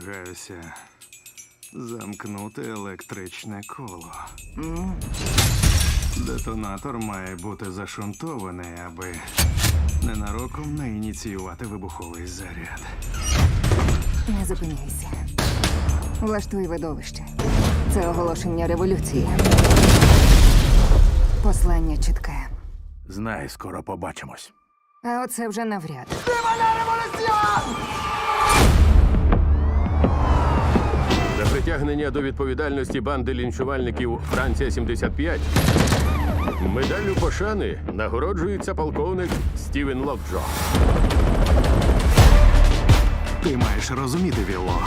Намагаюся замкнути електричне коло. Детонатор має бути зашунтований, аби ненароком не ініціювати вибуховий заряд. Не зупиняйся. Влаштуй видовище. Це оголошення революції. Послання чітке. Знай, скоро побачимось. А оце вже навряд. За притягнення до відповідальності банди лінчувальників Франція 75 медаллю пошани нагороджується полковник Стівен Локджо. Ти маєш розуміти, Вілло.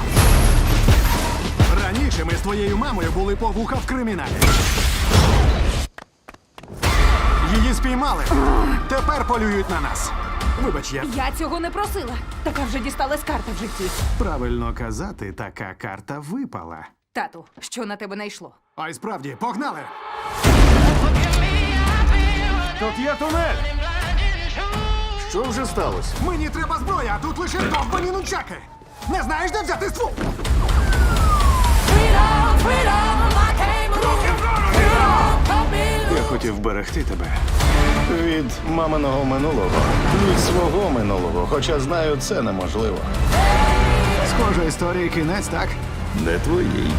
Раніше ми з твоєю мамою були по вуха в криміналі. Її спіймали. Тепер полюють на нас. Вибач, я Я цього не просила. Така вже дісталась карта в житті. правильно казати, така карта випала. Тату, що на тебе найшло? А й справді, погнали! Тут є тунель! Що вже сталося? Мені треба зброя, а тут лише довбані нунчаки. Не знаєш, де взяти ствол? Я хотів берегти тебе. Від маминого минулого, від свого минулого, хоча знаю, це неможливо. Схожа історія кінець, так? Не твоїй.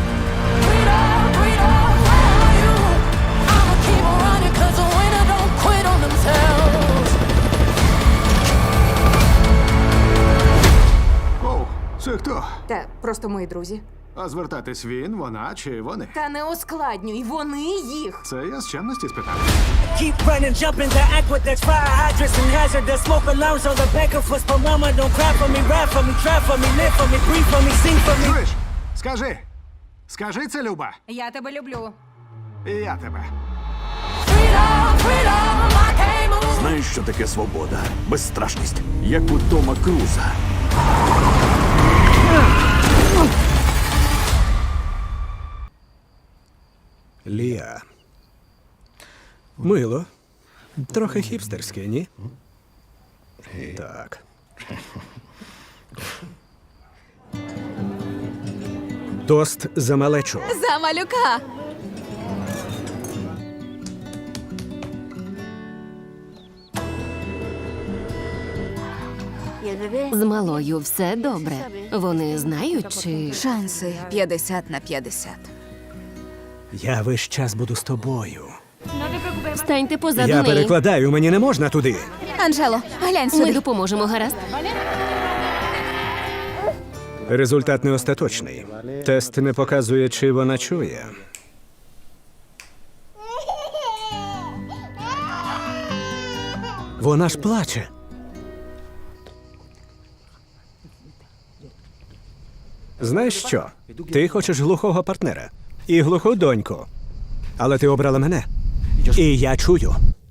Оу, це хто? Та просто мої друзі. А звертатись він, вона чи вони? Та не ускладнюй, вони їх. Це я з чемності спитав. Keep running, jumping the aqueducts, fire hydrants and hazardous smoke alarms on the back of us. But mama, don't cry for me, rap for me, try for me, live for me, breathe for me, sing for me. Чуєш? Скажи. Скажи це, Люба. Я тебе люблю. І я тебе. Знаєш, що таке свобода? Безстрашність, як у Тома Круза. Мило. Трохи хіпстерське, ні? Так. Тост за малечу. За малюка. З малою все добре. Вони знають чи Шанси 50 на 50. Я весь час буду з тобою. Станьте позаду Я неї. перекладаю, мені не можна туди. Анжело, глянь Ми допоможемо, гаразд? Результат не остаточний. Тест не показує, чи вона чує. Вона ж плаче. Знаєш що? Ти хочеш глухого партнера і глуху доньку. Але ти обрала мене. І я чую. Papi,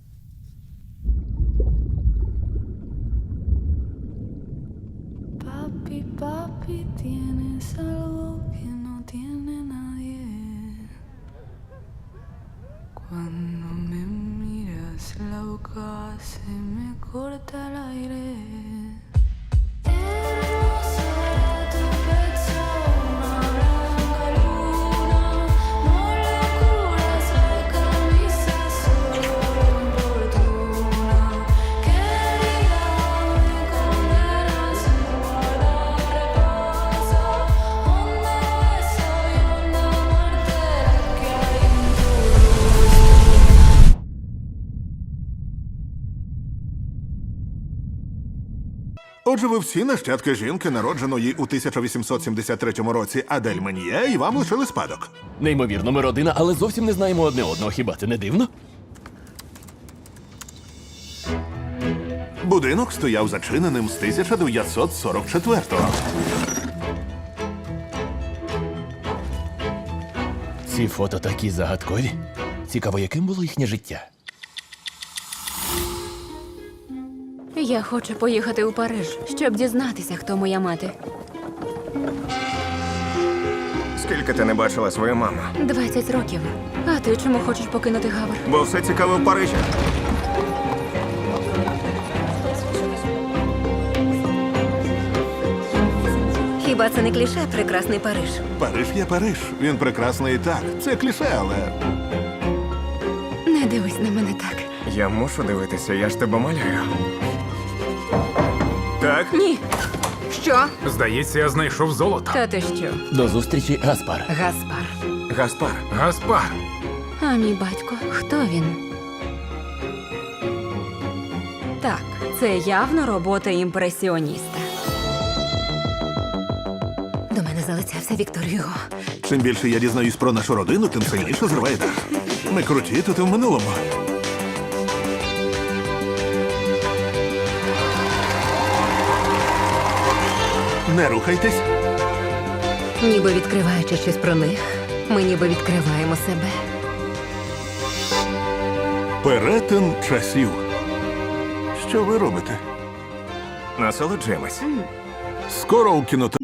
Отже, ви всі нащадки жінки, народженої у 1873 році Адель Мен'є, і вам лишили спадок. Неймовірно, ми родина, але зовсім не знаємо одне одного. Хіба це не дивно? Будинок стояв зачиненим з 1944-го. Ці фото такі загадкові. Цікаво, яким було їхнє життя. Я хочу поїхати у Париж, щоб дізнатися, хто моя мати. Скільки ти не бачила свою маму? 20 років. А ти чому хочеш покинути Гавр? Бо все цікаве в Парижі. Хіба це не кліше прекрасний Париж? Париж є Париж. Він прекрасний і так. Це кліше, але Не дивись на мене так. Я мушу дивитися, я ж тебе малюю. Так? Ні. Що? Здається, я знайшов золото. Та ти що? До зустрічі, Гаспар. Гаспар. Гаспар. Гаспар. А мій батько, хто він? Так, це явно робота імпресіоніста. До мене залицявся Віктор Юго. чим більше я дізнаюсь про нашу родину, тим сильніше зриває дах. Ми круті тут і в минулому. Не рухайтесь. Ніби відкриваючи щось про них, ми ніби відкриваємо себе. Перетин часів. Що ви робите? Насолоджуємось. Скоро у кінотеатрі.